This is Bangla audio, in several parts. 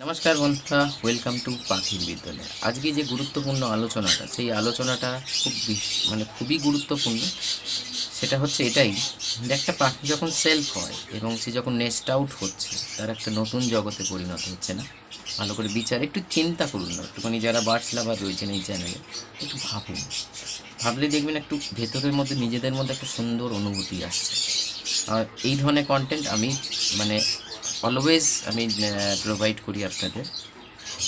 নমস্কার বন্ধুরা ওয়েলকাম টু পাখির বিদ্যালয়। আজকে যে গুরুত্বপূর্ণ আলোচনাটা, সেই আলোচনাটা খুব মানে খুবই গুরুত্বপূর্ণ। সেটা হচ্ছে এটাই যে একটা পাখি যখন সেলফ হয় এবং সে যখন নেস্ট আউট হচ্ছে, তার একটা নতুন জগতে পরিণত হচ্ছে না, ভালো করে বিচার একটু চিন্তা করুন না, একটুখানি যারা বার্ডস লাভার রয়েছেন এই চ্যানেলে একটু ভাবুন। ভাবলে দেখবেন একটু ভেতরের মধ্যে নিজেদের মধ্যে একটা সুন্দর অনুভূতি আসছে। আর এই ধরনের কন্টেন্ট আমি মানে অলওয়েজ আমি প্রোভাইড করি আপনাদের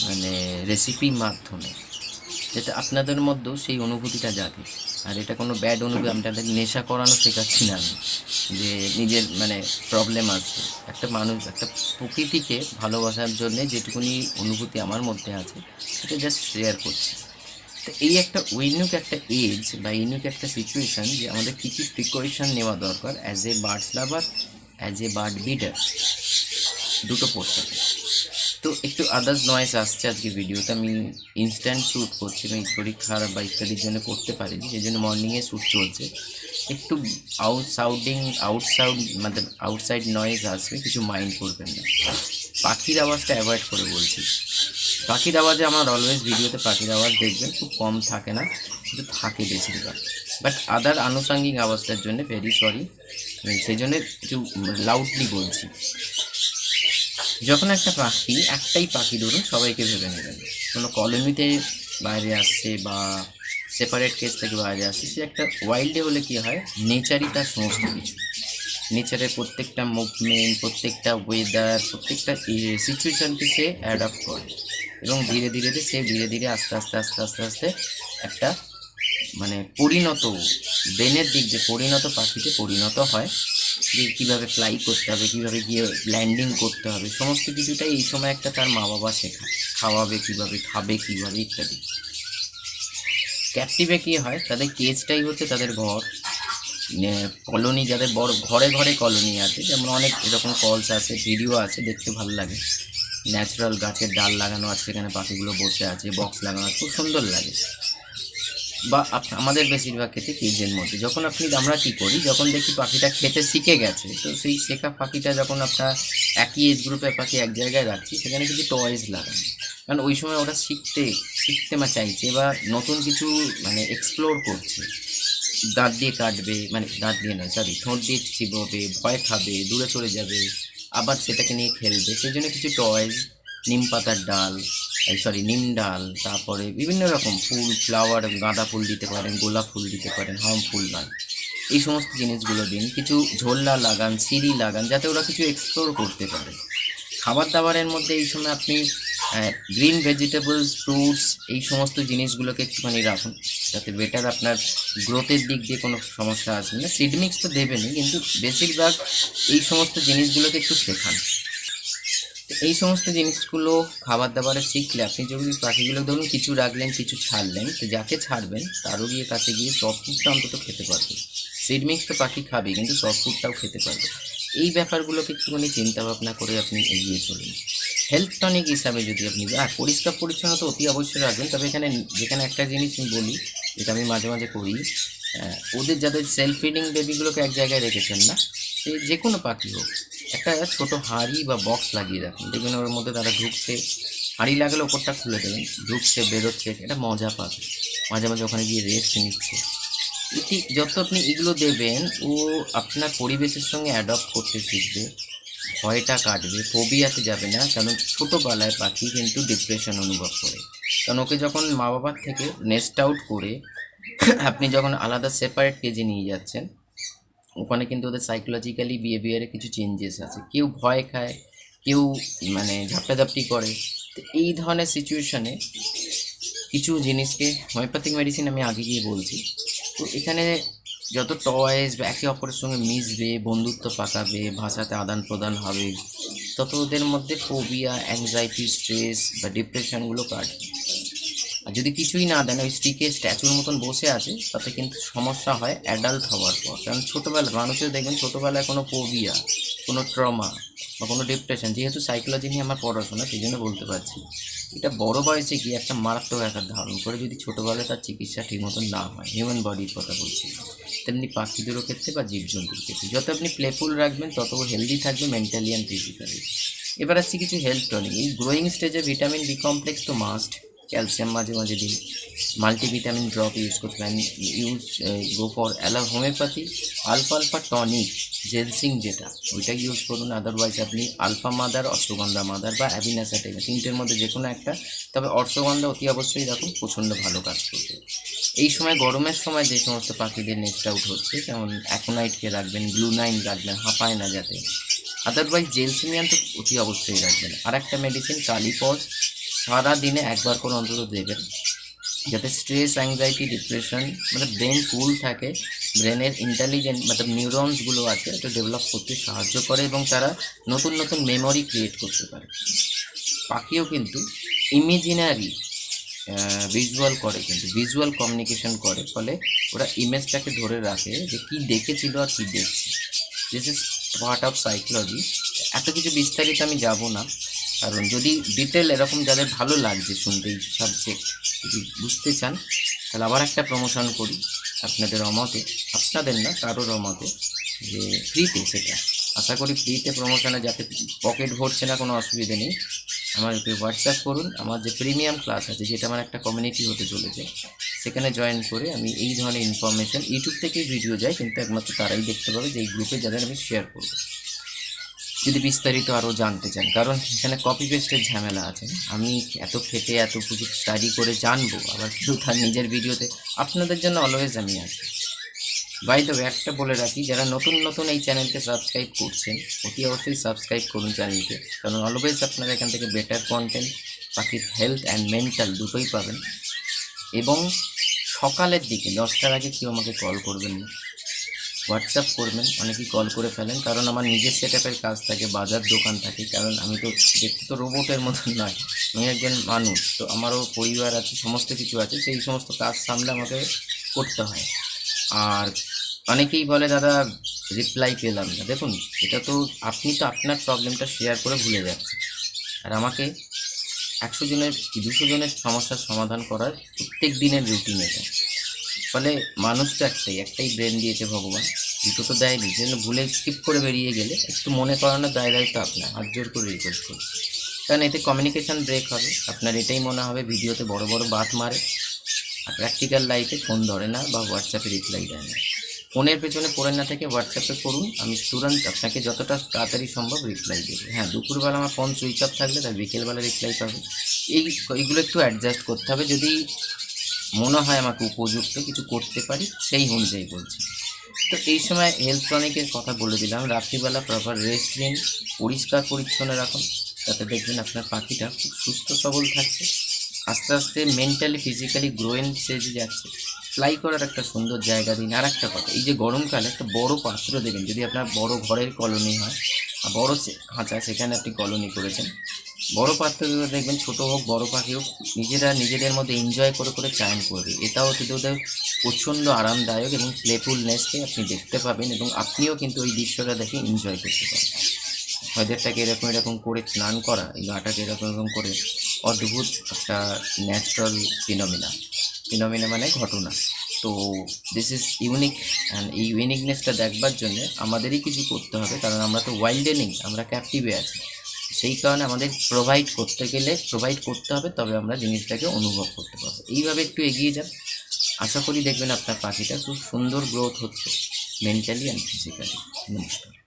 মানে রেসিপির মাধ্যমে, যাতে আপনাদের মধ্যেও সেই অনুভূতিটা জাগে। আর এটা কোনো ব্যাড অনুভূতি আমি তাদের নেশা করানো শেখাচ্ছি না আমি, যে নিজের মানে প্রবলেম আছে। একটা মানুষ, একটা প্রকৃতিকে ভালোবাসার জন্য যেটুকুনি অনুভূতি আমার মধ্যে আছে, সেটা জাস্ট শেয়ার করছি। তো এই একটা ইউনিক একটা এজ বা ইউনিক একটা সিচুয়েশান যে আমাদের কী কী প্রিকশন নেওয়া দরকার as a birds lover as a bird breeder দুটো পোর্শন তো একটু আদার্স নয়েস আসছে আজকে ভিডিওতে আমি ইনস্ট্যান্ট শ্যুট করছি আমি শরীর খারাপ বা ইত্যাদির জন্য করতে পারিনি সেই জন্য মর্নিংয়ে শ্যুট চলছে। একটু আউট সাউডিং আউট সাউন্ড মানে আউটসাইড নয়েজ আসবে, কিছু মাইন্ড করবেন না। পাখির আওয়াজটা অ্যাভয়েড করে বলছি। পাখির আওয়াজে আমার অলওয়েজ ভিডিওতে পাখির আওয়াজ দেখবেন, খুব কম থাকে না, কিন্তু থাকে বেশিরভাগ। বাট আদার আনুষঙ্গিক আওয়াজটার জন্য ভেরি সরি সেই জন্য একটু লাউডলি বলছি। যখন একটা পাখি, একটাই পাখি ধরুন, সবাইকে ভেবে নেবেন। কোনো কলোনিতে বাইরে আসছে বা সেপারেট কেস থেকে বাইরে আসছে, সে একটা ওয়াইল্ডে হলে কি হয়? নেচারই তার সমস্ত কিছু। নেচারের প্রত্যেকটা মুভমেন্ট প্রত্যেকটা ওয়েদার প্রত্যেকটা সিচুয়েশনকে সে অ্যাডাপ্ট করে। এবং ধীরে ধীরে সে ধীরে ধীরে আস্তে আস্তে আস্তে আস্তে আস্তে একটা মানে পরিণত ব্রেনের দিক দিয়ে পরিণত পাখিতে পরিণত হয়। যে কীভাবে ফ্লাই করতে হবে, কীভাবে গিয়ে ল্যান্ডিং করতে হবে, সমস্ত কিছুটাই এই সময় একটা তার মা বাবা শেখায়। খাওয়াবে কীভাবে, খাবে কীভাবে ইত্যাদি। ক্যাপটিভে কী হয়, তাদের কেজটাই হচ্ছে তাদের ঘর। কলোনি যাদের বড়, ঘরে ঘরে কলোনি আছে, যেমন অনেক এরকম কলস আছে ভিডিও আছে, দেখতে ভালো লাগে। ন্যাচারাল গাছের ডাল লাগানো আছে, সেখানে পাখিগুলো বসে আছে বক্স লাগানো আছে, খুব সুন্দর লাগে। বা আমাদের বেশিরভাগ ক্ষেত্রে কেজের মধ্যে। যখন আপনি, আমরা কী করি, যখন দেখি পাখিটা খেতে শিখে গেছে, তো সেই শেখা পাখিটা যখন আপনার একই এজ গ্রুপের পাখি এক জায়গায় রাখছি, সেখানে কিছু টয়েস লাগান কারণ ওই সময় ওরা শিখতে শিখতে মা চাইছে বা নতুন কিছু মানে এক্সপ্লোর করছে। দাঁত দিয়ে কাটবে মানে দাঁত দিয়ে নয় সরি ঠোঁট দিয়ে চিবোবে, ভয় খাবে, দূরে চলে যাবে, আবার সেটাকে নিয়ে খেলবে। সেই জন্য কিছু টয়েস নিম পাতার ডাল সরি নিম ডাল, তারপরে বিভিন্ন রকম ফুল ফ্লাওয়ার গাঁদা ফুল দিতে পারেন, গোলাপ ফুল দিতে পারেন, হম ফুল নয়। এই সমস্ত জিনিসগুলো দিন। কিছু ঝোল্লা লাগান, সিঁড়ি লাগান, যাতে ওরা কিছু এক্সপ্লোর করতে পারে। খাবার দাবারের মধ্যে এই সময় আপনি গ্রিন ভেজিটেবলস ফ্রুটস এই সমস্ত জিনিসগুলোকে একটুখানি রাখুন। যাতে বেটার আপনার গ্রোথের দিক দিয়ে কোনো সমস্যা আসবে না। সিড মিক্স তো দেবেনই, কিন্তু বেশিরভাগ এই সমস্ত জিনিসগুলোকে একটু শেখান। এই সমস্ত জিনিসগুলো খাবার দাবারে শিখলে আপনি যদি পাখিগুলো ধরুন কিছু রাখলেন, কিছু ছাড়লেন, তো যাকে ছাড়বেন তারও গিয়ে কাছে গিয়ে সফট ফুডটা অন্তত খেতে পারবে। সিড মিক্স তো পাখি খাবে, কিন্তু সফট ফুডটাও খেতে পারবে। এই ব্যাপারগুলোকে একটুখানি চিন্তা ভাবনা করে আপনি এগিয়ে চলুন। হেলথ টনিক হিসাবে যদি আপনি আর পরিষ্কার পরিচ্ছন্নতা অতি অবশ্যই রাখবেন, তবে এখানে যেখানে একটা জিনিস আমি বলি, যেটা আমি মাঝে মাঝে করি ওদের যাদের সেলফ ফিডিং বেবিগুলোকে এক জায়গায় রেখেছেন না সে যে কোনো পাখি হোক, একটা ছোটো হাঁড়ি বা বক্স লাগিয়ে রাখুন। দেখবেন ওর মধ্যে তারা ঢুকছে। হাঁড়ি লাগালে ওপরটা খুলে দেবেন। ঢুকছে, বেরোচ্ছে, এটা মজা পাবে। মাঝে মাঝে ওখানে গিয়ে রেস্ট নিচ্ছে। এটি যত আপনি এগুলো দেবেন, ও আপনার পরিবেশের সঙ্গে অ্যাডপ্ট করতে শিখবে। ভয়টা কাটবে ফোবিয়াতে যাবে না, কারণ ছোটোবেলায় পাখি কিন্তু ডিপ্রেশন অনুভব করে। কারণ ওকে যখন মা বাবার থেকে নেস্ট আউট করে, আপনি যখন আলাদা সেপারেট কেজি নিয়ে যাচ্ছেন ওখানে কিন্তু ওদের সাইকোলজিক্যালি বিহেভিয়ারে কিছু চেঞ্জেস আছে। কেউ ভয় খায়, কেউ মানে ঝাপটাঝাপটি করে। তো এই ধরনের সিচুয়েশনে কিছু জিনিসকে হোমিওপ্যাথিক মেডিসিন আমি আগে গিয়ে বলছি। তো এখানে যত টয়েস বা একে অপরের সঙ্গে মিশবে, বন্ধুত্ব পাকাবে, ভাষাতে আদান প্রদান হবে, তত ওদের মধ্যে ফোবিয়া অ্যাংজাইটি স্ট্রেস বা ডিপ্রেশনগুলো কাটবে। যদি কিছুই না দেন, ওই স্টিকে স্ট্যাচুর মতন বসে আছে, তাতে কিন্তু সমস্যা হয় অ্যাডাল্ট হওয়ার পর। কারণ ছোটোবেলা মানুষের দেখবেন ছোটোবেলায় কোনো ফোবিয়া কোনো ট্রমা বা কোনো ডিপ্রেশন যেহেতু সাইকোলজি নিয়ে আমার পড়াশোনা, সেই জন্য বলতে পারছি। এটা বড় বয়সে গিয়ে একটা মারাত্মক আকার ধারণ করে যদি ছোটোবেলায় তার চিকিৎসা ঠিক মতন না হয় হিউম্যান বডির কথা বলছি। তেমনি পাখিদেরও ক্ষেত্রে বা জীবজন্তুর ক্ষেত্রে, যত আপনি প্লেফুল রাখবেন, তত হেলদি থাকবে মেন্টালি অ্যান্ড ফিজিক্যালি এবার আসছি কিছু হেলথ টনিক এই গ্রোয়িং স্টেজে ভিটামিন বি কমপ্লেক্স তো মাস্ট ক্যালসিয়াম মাঝে মাঝে দিন মাল্টিভিটামিন ড্রপ ইউজ করতে পারেন ইউজ গো ফর অ্যালা হোমিওপ্যাথি আলফা আলফা টনিক জেলসিং যেটা, ওইটা ইউজ করুন। আদারওয়াইজ আপনি আলফা মাদার অশ্বগন্ধা মাদার বা অ্যাভিনাসাটাইম তিনটের মধ্যে যে কোনো একটা। তবে অশ্বগন্ধা অতি অবশ্যই রাখুন প্রচণ্ড ভালো কাজ করবে। এই সময়, গরমের সময় যে সমস্ত পাখিদের নেক্সট আউট হচ্ছে, যেমন অ্যাকোনাইটকে রাখবেন ব্লু নাইন রাখবেন, হাঁপায় না যাতে। আদারওয়াইজ জেলসিমিয়ান তো অতি অবশ্যই রাখবেন। আর একটা মেডিসিন কালিপজ সারা দিনে একবার করে অন্তত দেবেন। যাতে স্ট্রেস অ্যাংজাইটি ডিপ্রেশন মানে ব্রেন কুল থাকে ব্রেনের ইন্টেলিজেন্ট মানে নিউরনসগুলো আছে, এটা ডেভেলপ করতে সাহায্য করে এবং তারা নতুন নতুন মেমোরি ক্রিয়েট করতে পারে। পাখিও কিন্তু ইমেজিনারি ভিজুয়াল করে কিন্তু ভিজুয়াল কমিউনিকেশন করে। ফলে ওরা ইমেজটাকে ধরে রাখে যে কী দেখেছিল আর কী দেখছে। This is part of psychology এত কিছু বিস্তারিত আমি যাব না। কারণ যদি ডিটেল এরকম যাদের ভালো লাগছে শুনতে এই সাবজেক্ট যদি বুঝতে চান, তাহলে আবার একটা প্রমোশন করি আপনাদের অমতে আপনাদের না, কারোর অমতে যে ফ্রিতে সেটা। আশা করি ফ্রিতে প্রমোশনে যাতে পকেট ভরছে না, কোনো অসুবিধে নেই। আমাদেরকে হোয়াটসঅ্যাপ করুন। আমার যে প্রিমিয়াম ক্লাস আছে, যেটা আমার একটা কমিউনিটি হতে চলেছে, সেখানে জয়েন করে আমি এই ধরনের ইনফরমেশন ইউটিউব থেকেই ভিডিও যায়, কিন্তু একমাত্র তারাই দেখতে পাবে যে এই গ্রুপে যাদের আমি শেয়ার করব। যদি বিস্তারিত আরও জানতে চান, কারণ এখানে কপি পেস্টের ঝামেলা আছে। আমি এত খেটে, এত কিছু স্টাডি করে জানব, আবার কেউ তার নিজের ভিডিওতে। আপনাদের জন্য অলওয়েজ আমি আছি। বাই দ্য একটা বলে রাখি, যারা নতুন নতুন এই চ্যানেলকে সাবস্ক্রাইব করছেন, অতি অবশ্যই সাবস্ক্রাইব করুন চ্যানেলকে কারণ অলওয়েজ আপনারা এখান থেকে বেটার কন্টেন্ট পাখির হেলথ অ্যান্ড মেন্টাল দুটোই পাবেন। এবং সকালের দিকে, দশটার আগে কেউ আমাকে কল করবেন না। হোয়াটসঅ্যাপ করবেন, অনেকেই কল করে ফেলেন। কারণ আমার নিজের সেট কাজ থাকে, বাজার দোকান থাকে, কারণ আমি তো দেখতে তো রোবটের মতন নয়, আমি একজন মানুষ। তো আমারও পরিবার আছে, সমস্ত কিছু আছে, সেই সমস্ত কাজ সামলে আমাকে করতে হয়। আর অনেকেই বলে, দাদা রিপ্লাই পেলাম না। দেখুন, এটা তো আপনি তো আপনার প্রবলেমটা শেয়ার করে ভুলে যাচ্ছেন। আর আমাকে একশো জনের, দুশো জনের সমস্যার সমাধান করার প্রত্যেক দিনের রুটিন এটা। ফলে মানুষ তো একটাই একটাই ব্রেন দিয়েছে ভগবান। দুটো তো দেয়নি জন্য ভুলে স্কিপ করে বেরিয়ে গেলে একটু মনে করানোর দায় দায়িত্ব আপনার, হাত জোর করে রিকোয়েস্ট করছি কারণ এতে কমিউনিকেশান ব্রেক হবে, আপনার এটাই মনে হবে ভিডিওতে বড় বড় বাত মারে, আর প্র্যাকটিক্যাল লাইফে ফোন ধরে না বা হোয়াটসঅ্যাপে রিপ্লাই দেয় না। ফোনের পেছনে পড়ে না থেকে হোয়াটসঅ্যাপে করুন আমি স্টুডেন্ট আপনাকে যতটা তাড়াতাড়ি সম্ভব রিপ্লাই দেবো। হ্যাঁ দুপুরবেলা আমার ফোন সুইচ অফ থাকলে তার বিকেলবেলা রিপ্লাই পাবে এই, এইগুলো একটু অ্যাডজাস্ট করতে হবে। যদি মনে হয় আমাকে উপযুক্ত কিছু করতে পারি, সেই অনুযায়ী বলছি। তো এই সময় হেলথ টনিকের কথা বলে দিলাম, রাত্রিবেলা প্রপার রেস্ট নিন, পরিষ্কার পরিচ্ছন্ন রাখুন, তাতে দেখবেন আপনার পাখিটা খুব সুস্থ সবল থাকছে। আস্তে আস্তে মেন্টালি ফিজিক্যালি গ্রোয়েন স্টেজে যাচ্ছে। ফ্লাই করার একটা সুন্দর জায়গা দিন। আর একটা কথা, এই যে গরমকালে একটা বড় পাত্র দেবেন যদি আপনার বড় ঘরের কলোনি হয় বড় খাঁচা সেখানে আপনি কলোনি করেছেন বড় পাত্রগুলো দেখবেন, ছোট হোক, বড় পাখি হোক, নিজেরা নিজেদের মধ্যে এনজয় করে করে চায়ন করবে এটাও কিন্তু ওদের প্রচণ্ড আরামদায়ক এবং প্লেফুলনেসকে আপনি দেখতে পাবেন এবং আপনিও কিন্তু ওই দৃশ্যটা দেখে এনজয় করতে পারবেন। ওয়েদারটাকে এরকম এরকম করে স্নান করা, এই গাটাকে এরকম এরকম করে অদ্ভুত একটা ন্যাচারাল ফিনোমিনা ফিনোমিনা মানে ঘটনা। তো দিস ইজ ইউনিক অ্যান্ড এই ইউনিকনেসটা দেখবার জন্য আমাদেরই কিছু করতে হবে, কারণ আমরা তো ওয়াইল্ডে নেই আমরা ক্যাপটিভে আছি। সেই কারণে আমাদের প্রোভাইড করতে গেলে প্রোভাইড করতে হবে, তবে আমরা জিনিসটাকে অনুভব করতে পারব। এইভাবে একটু এগিয়ে যান। আশা করি দেখবেন আপনার পাখিটা খুব সুন্দর গ্রোথ হচ্ছে মেন্টালি অ্যান্ড ফিজিক্যালি নমস্কার।